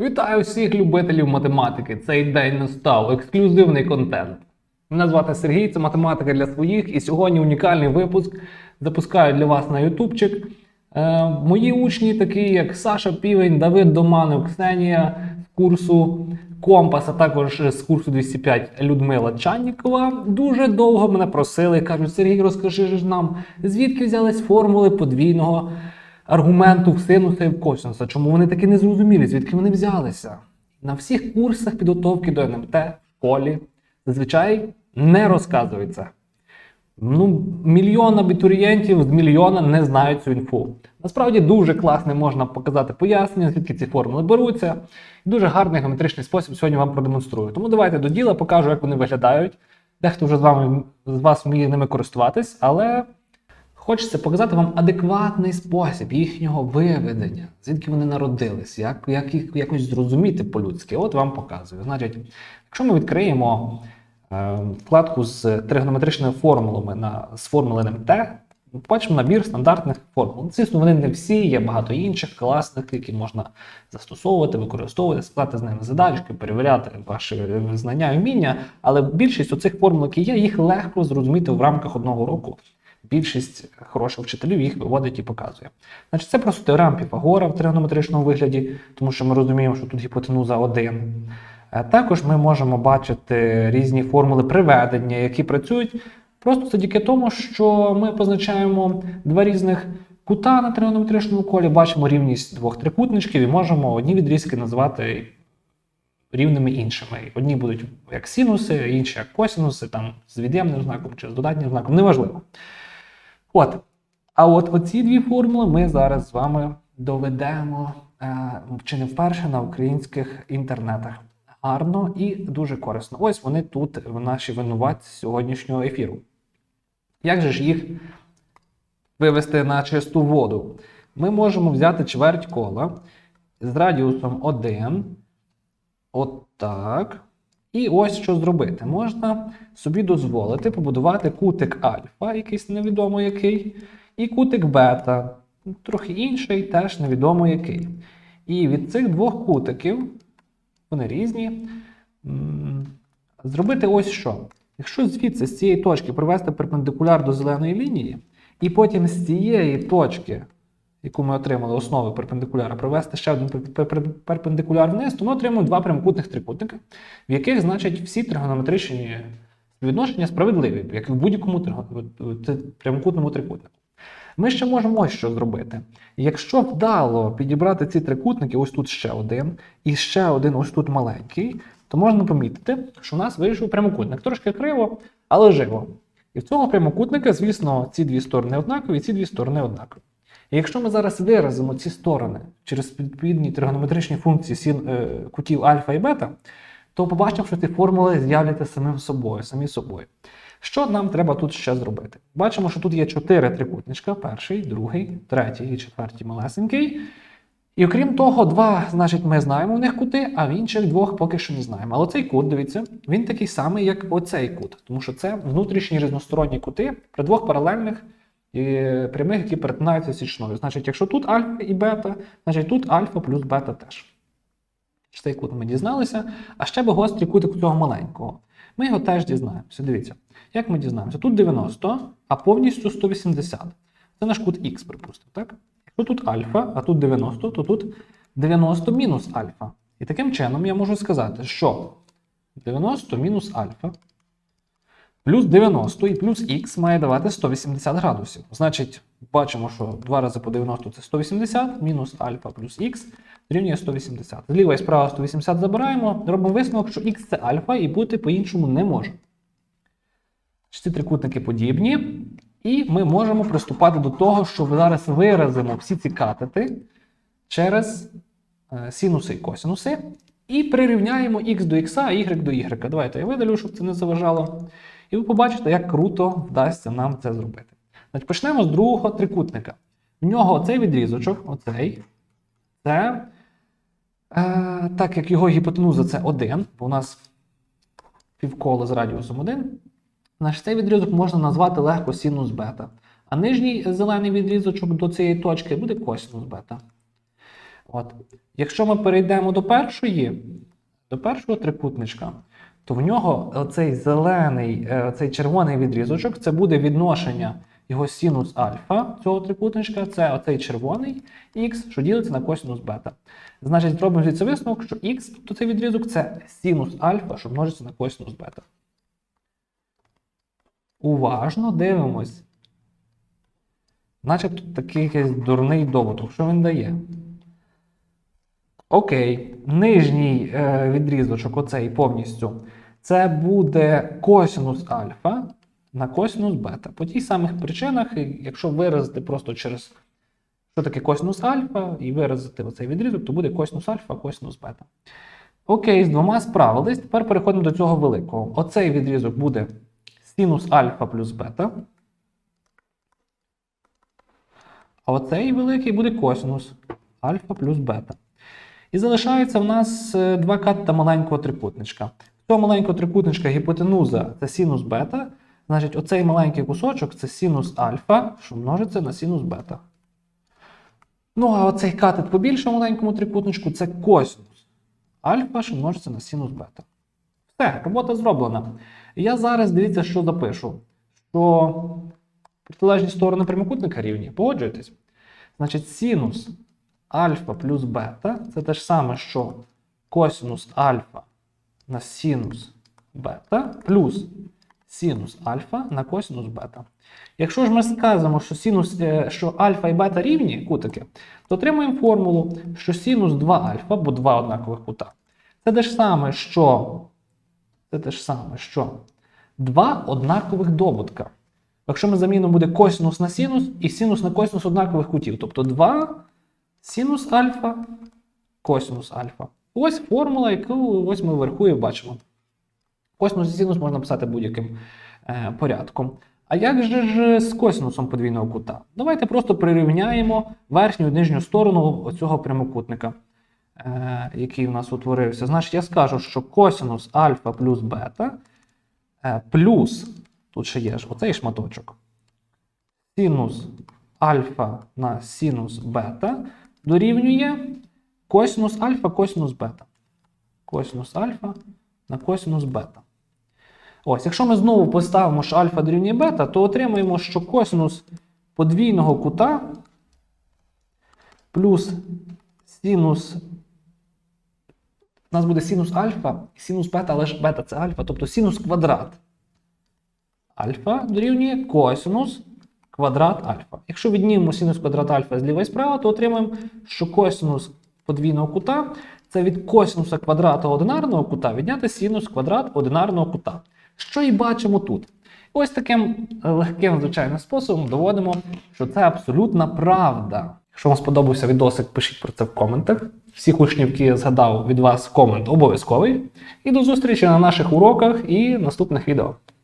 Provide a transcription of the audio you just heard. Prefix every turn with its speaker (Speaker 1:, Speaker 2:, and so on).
Speaker 1: Вітаю всіх любителів математики. Цей день настав. Ексклюзивний контент. Мене звати Сергій, це математика для своїх. І сьогодні унікальний випуск запускаю для вас на ютубчик. Е, мої учні, такі як Саша Півень, Давид Доманов, Ксенія з курсу Компас, а також з курсу 205 Людмила Чаннікова, дуже довго мене просили. кажуть, Сергій, розкажи ж нам, звідки взялись формули подвійного аргументу в синуса і в косинуса. Чому вони такі незрозумілі? Звідки вони взялися? На всіх курсах підготовки до НМТ в школі зазвичай не розказується. Ну, мільйон абітурієнтів з мільйона не знають цю інфу. Насправді дуже класно можна показати пояснення, звідки ці формули беруться. Дуже гарний геометричний спосіб сьогодні вам продемонструю. Тому давайте до діла покажу, як вони виглядають. Дехто вже з вами з вас вміє ними користуватись, але хочеться показати вам адекватний спосіб їхнього виведення, звідки вони народились, як, як їх якось зрозуміти по-людськи. От вам показую. Значить, якщо ми відкриємо е, вкладку з тригонометричними формулами на з формули НМТ, ми побачимо набір стандартних формул. Звісно, вони не всі, є багато інших класних, які можна застосовувати, використовувати, складати з ними задачки, перевіряти ваші знання і вміння. Але більшість оцих формул, які є, їх легко зрозуміти в рамках одного року. Більшість хороших вчителів їх виводить і показує. Значить, це просто теорема Піфагора в тригонометричному вигляді, тому що ми розуміємо, що тут гіпотенуза 1. Е, Також ми можемо бачити різні формули приведення, які працюють просто завдяки тому, що ми позначаємо два різних кута на тригонометричному колі, бачимо рівність двох трикутничків і можемо одні відрізки назвати рівними іншими. Одні будуть як синуси, інші як косинуси, там з від'ємним знаком чи з додатнім знаком, неважливо. От. А от оці дві формули ми зараз з вами доведемо е, чи не вперше на українських інтернетах. Гарно і дуже корисно. Ось вони тут, в наші винуватці сьогоднішнього ефіру. Як же ж їх вивести на чисту воду? Ми можемо взяти чверть кола з радіусом 1. От так. І ось що зробити. Можна собі дозволити побудувати кутик альфа, якийсь невідомо який, і кутик бета, трохи інший, теж невідомо який. І від цих двох кутиків, вони різні, зробити ось що. Якщо звідси з цієї точки провести перпендикуляр до зеленої лінії, і потім з цієї точки, яку ми отримали основи перпендикуляра, провести ще один пер- пер- перпендикуляр вниз, то ми отримаємо два прямокутних трикутника, в яких, значить, всі тригонометричні відношення справедливі, як і в будь-якому прямокутному трикутнику. Ми ще можемо ось що зробити. Якщо вдало підібрати ці трикутники, ось тут ще один, і ще один ось тут маленький, то можна помітити, що в нас вийшов прямокутник. Трошки криво, але живо. І в цьому прямокутника, звісно, ці дві сторони однакові, ці дві сторони однакові. І якщо ми зараз виразимо ці сторони через відповідні тригонометричні функції син, е, кутів альфа і бета, то побачимо, що ці формули з'являться самим собою, самі собою. Що нам треба тут ще зробити? Бачимо, що тут є чотири трикутничка: перший, другий, третій і четвертий малесенький. І окрім того, два, значить, ми знаємо в них кути, а в інших двох поки що не знаємо. Але цей кут, дивіться, він такий самий, як оцей кут, тому що це внутрішні різносторонні кути при двох паралельних е, прямих, які перетинаються січною. Значить, якщо тут альфа і бета, значить тут альфа плюс бета теж. Цей кут ми дізналися, а ще би гострий кутик цього маленького. Ми його теж дізнаємося. Дивіться, як ми дізнаємося? Тут 90, а повністю 180. Це наш кут Х, припустимо, так? Якщо тут альфа, а тут 90, то тут 90 мінус альфа. І таким чином я можу сказати, що 90 мінус альфа плюс 90 і плюс х має давати 180 градусів. Значить, бачимо, що 2 рази по 90 це 180, мінус альфа плюс х дорівнює 180. Зліва і справа 180 забираємо, робимо висновок, що х це альфа і бути по-іншому не може. Ці трикутники подібні. І ми можемо приступати до того, що зараз виразимо всі ці катети через е, синуси і косинуси. І прирівняємо х до х, а y до y. Давайте я видалю, щоб це не заважало. І ви побачите, як круто вдасться нам це зробити. Значить, почнемо з другого трикутника. В нього оцей відрізочок, оцей, це, е, так як його гіпотенуза це 1, бо у нас півколо з радіусом 1, Значить, цей відрізок можна назвати легко синус бета. А нижній зелений відрізочок до цієї точки буде косинус бета. От. Якщо ми перейдемо до першої, до першого трикутничка, то в нього оцей зелений, е, оцей червоний відрізочок це буде відношення його синус альфа цього трикутничка, це оцей червоний х, що ділиться на косинус бета. Значить, робимо звідси висновок, що х, тобто цей відрізок, це синус альфа, що множиться на косинус бета. Уважно дивимось. Начебто такий якийсь дурний доводок. Що він дає? Окей, нижній е, відрізочок, оцей повністю, це буде косинус альфа на косинус бета. По тих самих причинах, якщо виразити просто через що таке косинус альфа, і виразити оцей відрізок, то буде косинус альфа, косинус бета. Окей, з двома справились. Тепер переходимо до цього великого. Оцей відрізок буде синус альфа плюс бета. А оцей великий буде косинус альфа плюс бета. І залишається в нас е, два катета маленького трикутничка. Цього маленького трикутничка гіпотенуза це синус бета. Значить, оцей маленький кусочок це синус альфа, що множиться на синус бета. Ну, а оцей катет по більшому маленькому трикутничку це косинус альфа, що множиться на синус бета. Все, робота зроблена. Я зараз дивіться, що запишу. Що протилежні сторони прямокутника рівні. Погоджуєтесь? Значить, синус альфа плюс бета це те ж саме, що косинус альфа на синус бета плюс синус альфа на косинус бета. Якщо ж ми скажемо, що синус, е, що альфа і бета рівні кутики, то отримуємо формулу, що синус 2 альфа, бо два однакових кута. Це те ж саме, що це те ж саме, що два однакових добутка. Якщо ми замінимо буде косинус на синус і синус на косинус однакових кутів, тобто 2 синус альфа, косинус альфа. Ось формула, яку ось ми вверху і бачимо. Косинус і синус можна писати будь-яким е, порядком. А як же ж з косинусом подвійного кута? Давайте просто прирівняємо верхню і нижню сторону цього прямокутника, е, який у нас утворився. Значить, я скажу, що косинус альфа плюс бета е, плюс, тут ще є ж оцей шматочок, синус альфа на синус бета дорівнює косинус альфа косинус бета. Косинус альфа на косинус бета. Ось, якщо ми знову поставимо, що альфа дорівнює бета, то отримаємо, що косинус подвійного кута плюс синус. У нас буде синус альфа синус бета, але ж бета це альфа, тобто синус квадрат. Альфа дорівнює косинус квадрат альфа. Якщо віднімемо синус квадрат альфа зліва і справа, то отримаємо, що косинус подвійного кута це від косинуса квадрата одинарного кута відняти синус квадрат одинарного кута. Що і бачимо тут. Ось таким е, легким, звичайним способом доводимо, що це абсолютна правда. Якщо вам сподобався відосик, пишіть про це в коментах. Всіх учнів, які я згадав від вас комент обов'язковий. І до зустрічі на наших уроках і наступних відео.